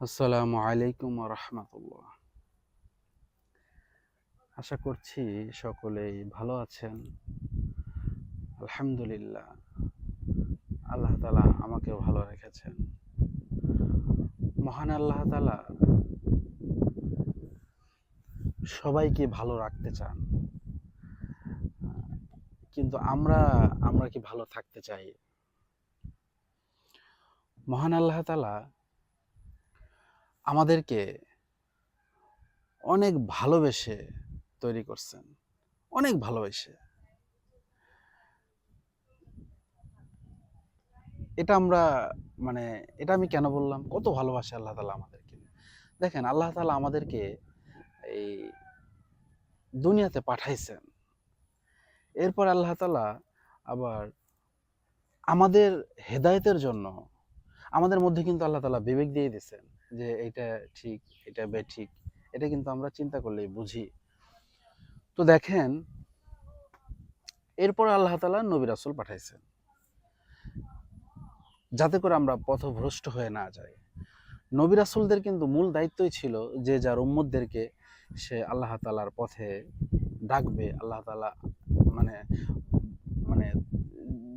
আসসালামু আলাইকুম রহমতুল্লাহ। আশা করছি সকলেই ভালো আছেন। আলহামদুলিল্লাহ। আল্লাহ তালা আমাকে ভালো রেখেছেন। মহান আল্লাহ তালা সবাইকে ভালো রাখতে চান। কিন্তু আমরা আমরা কি ভালো থাকতে চাই? মহান আল্লাহ তালা আমাদেরকে অনেক ভালোবেসে তৈরি করছেন। অনেক ভালোবেসে। এটা আমরা মানে এটা আমি কেন বললাম? কত ভালোবাসে আল্লাহ তালা আমাদেরকে। দেখেন আল্লাহ তালা আমাদেরকে এই দুনিয়াতে পাঠাইছেন। এরপর আল্লাহ তালা আবার আমাদের হেদায়েতের জন্য আমাদের মধ্যে কিন্তু আল্লাহ তালা বিবেক দিয়ে দিয়েছেন। যে এটা ঠিক এটা ঠিক, এটা কিন্তু আমরা চিন্তা করলেই বুঝি। তো দেখেন, এরপর আল্লাহ তালা নবী রাসুল পাঠাইছেন। যাতে করে আমরা পথভ্রষ্ট হয়ে না যাই। নবী রাসুলদের কিন্তু মূল দায়িত্বই ছিল যে যার উম্মদদেরকে সে আল্লাহ তালার পথে ডাকবে, আল্লাহ তালা মানে মানে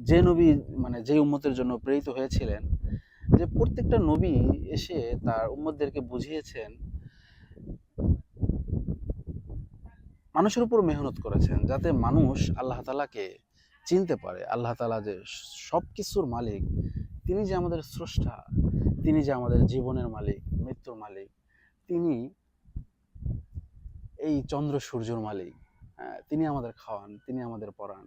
যে নবী মানে যে উম্মতের জন্য প্রেরিত হয়েছিলেন যে প্রত্যেকটা নবী এসে তার উম্মতদেরকে বুঝিয়েছেন, মানুষের উপর মেহনত করেছেন যাতে মানুষ আল্লাহ তালাকে চিনতে পারে। আল্লাহ তালা যে সব কিছুর মালিক, তিনি যে আমাদের স্রষ্টা, তিনি যে আমাদের জীবনের মালিক, মৃত্যুর মালিক, তিনি এই চন্দ্র সূর্যর মালিক হ্যাঁ তিনি আমাদের খাওয়ান, তিনি আমাদের পড়ান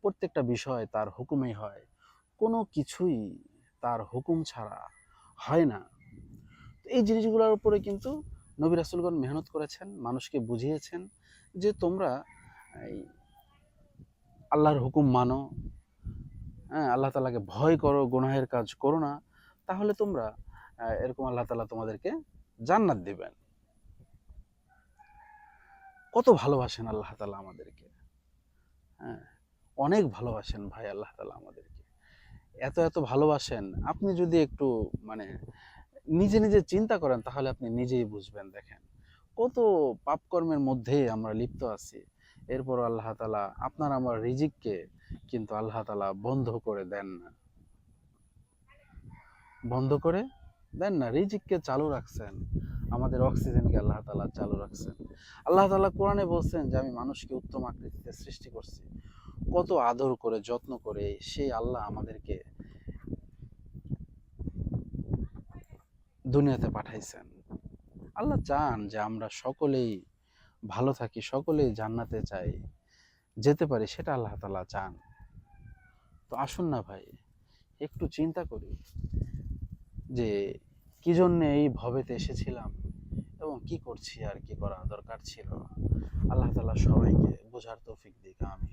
প্রত্যেকটা বিষয় তার হুকুমেই হয়। কোনো কিছুই তার হুকুম ছাড়া হয় না। এই জিনিসগুলোর উপরে কিন্তু নবী রাসুলগণ মেহনত করেছেন, মানুষকে বুঝিয়েছেন যে তোমরা আল্লাহর হুকুম মানো হ্যাঁ আল্লাহ তালাকে ভয় করো, গুনাহের কাজ করো না, তাহলে তোমরা এরকম আল্লাহ তালা তোমাদেরকে জান্নাত দিবেন। কত ভালোবাসেন আল্লাহ তালা আমাদেরকে। হ্যাঁ অনেক ভালোবাসেন ভাই আল্লাহ তালা আমাদেরকে। এত এত ভালোবাসেন, আপনি যদি একটু মানে নিজে নিজে চিন্তা করেন, তাহলে আপনি নিজেই বুঝবেন, দেখেন। কত পাপকর্মের মধ্যেই আমরা লিপ্ত আছি। এরপর আল্লাহ তালা আপনার আমার রিজিককে কিন্তু আল্লাহ তালা বন্ধ করে দেন না। বন্ধ করে দেন না, রিজিককে চালু রাখছেন। আমাদের অক্সিজেনকে আল্লাহ তালা চালু রাখছেন। আল্লাহ তালা কোরআনে বলছেন যে, আমি মানুষকে উত্তম আকৃতিতে সৃষ্টি করছি। কত আদর করে, যত্ন করে সেই আল্লাহ আমাদেরকে দুনিয়াতে পাঠাইছেন। আল্লাহ চান যে আমরা সকলেই ভালো থাকি, সকলেই জান্নাতে চাই যেতে পারি, সেটা আল্লাহ তালা চান। তো আসুন না ভাই, একটু চিন্তা করি যে কি জন্যে এই ভবেতে এসেছিলাম এবং কি করছি আর কি করা দরকার ছিল। আল্লাহ তালা সবাইকে বোঝার তৌফিক দিক আমি